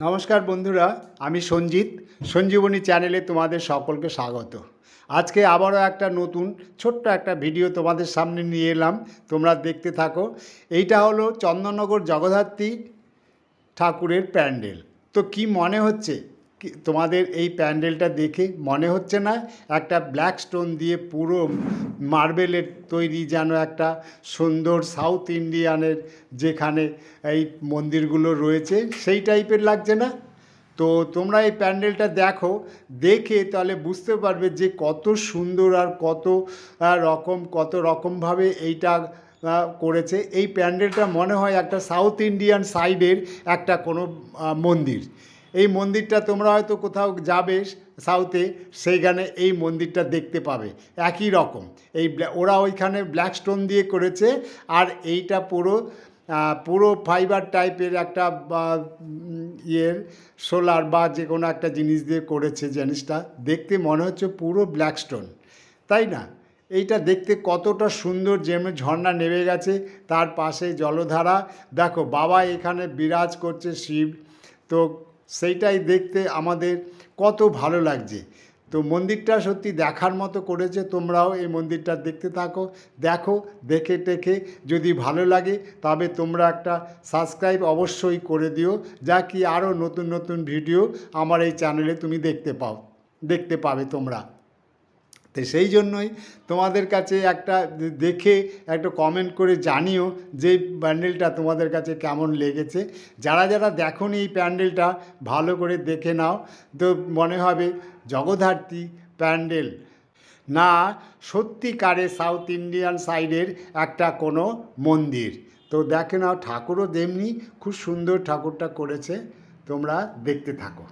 নমস্কার বন্ধুরা, আমি সঞ্জিত, সঞ্জীবনী চ্যানেলে তোমাদের সকলকে স্বাগত। আজকে আবারও একটা নতুন, ছোট্ট একটা ভিডিও তোমাদের সামনে নিয়ে এলাম। তোমরা দেখতে থাকো, এইটা হলো চন্দননগর জগদ্ধাত্রী ঠাকুরের প্যান্ডেল। তো কি মনে হচ্ছে? তোমাদের এই প্যান্ডেলটা দেখে মনে হচ্ছে না একটা ব্ল্যাক স্টোন দিয়ে পুরো মার্বেলের তৈরি যেন একটা সুন্দর সাউথ ইন্ডিয়ানের যেখানে এই মন্দিরগুলো রয়েছে, সেই টাইপের লাগছে না? তো তোমরা এই প্যান্ডেলটা দেখো, দেখে তাহলে বুঝতে পারবে যে কত সুন্দর আর কত রকম, কত রকমভাবে এইটা করেছে। এই প্যান্ডেলটা মনে হয় একটা সাউথ ইন্ডিয়ান সাইডের একটা কোনো মন্দির। এই মন্দিরটা তোমরা হয়তো কোথাও যাবে সাউথে, সেইখানে এই মন্দিরটা দেখতে পাবে। একই রকম। এই ওরা ওইখানে ব্ল্যাক স্টোন দিয়ে করেছে আর এইটা পুরো পুরো ফাইবার টাইপের একটা ইয়ের সোলার বা যে কোনো একটা জিনিস দিয়ে করেছে জিনিসটা। দেখতে মনে হচ্ছে পুরো ব্ল্যাক স্টোন। তাই না? এইটা দেখতে কতটা সুন্দর যেমন ঝর্ণা নেমে গেছে, তার পাশে জলধারা। দেখো, বাবা এখানে বিরাজ করছে শিব। তো সেইটাই দেখতে আমাদের কত ভালো লাগছে। তো মন্দিরটা সত্যি দেখার মতো করেছে, তোমরাও এই মন্দিরটা দেখতে থাকো, দেখো, দেখে টেখে যদি ভালো লাগে, তবে তোমরা একটা সাবস্ক্রাইব অবশ্যই করে দিও, যা কি আরও নতুন নতুন ভিডিও আমার এই চ্যানেলে তুমি দেখতে পাও, দেখতে পাবে তোমরা। তো সেই জন্যই তোমাদের কাছে একটা দেখে একটা কমেন্ট করে জানিও যে প্যান্ডেলটা তোমাদের কাছে কেমন লেগেছে। যারা যারা দেখোনি এই প্যান্ডেলটা, ভালো করে দেখে নাও। তো মনে হবে জগদ্ধাত্রী প্যান্ডেল। না, সত্যিকারে সাউথ ইন্ডিয়ান সাইডের একটা কোনো মন্দির। তো দেখে নাও, ঠাকুরও তেমনি খুব সুন্দর ঠাকুরটা করেছে। তোমরা দেখতে থাকো।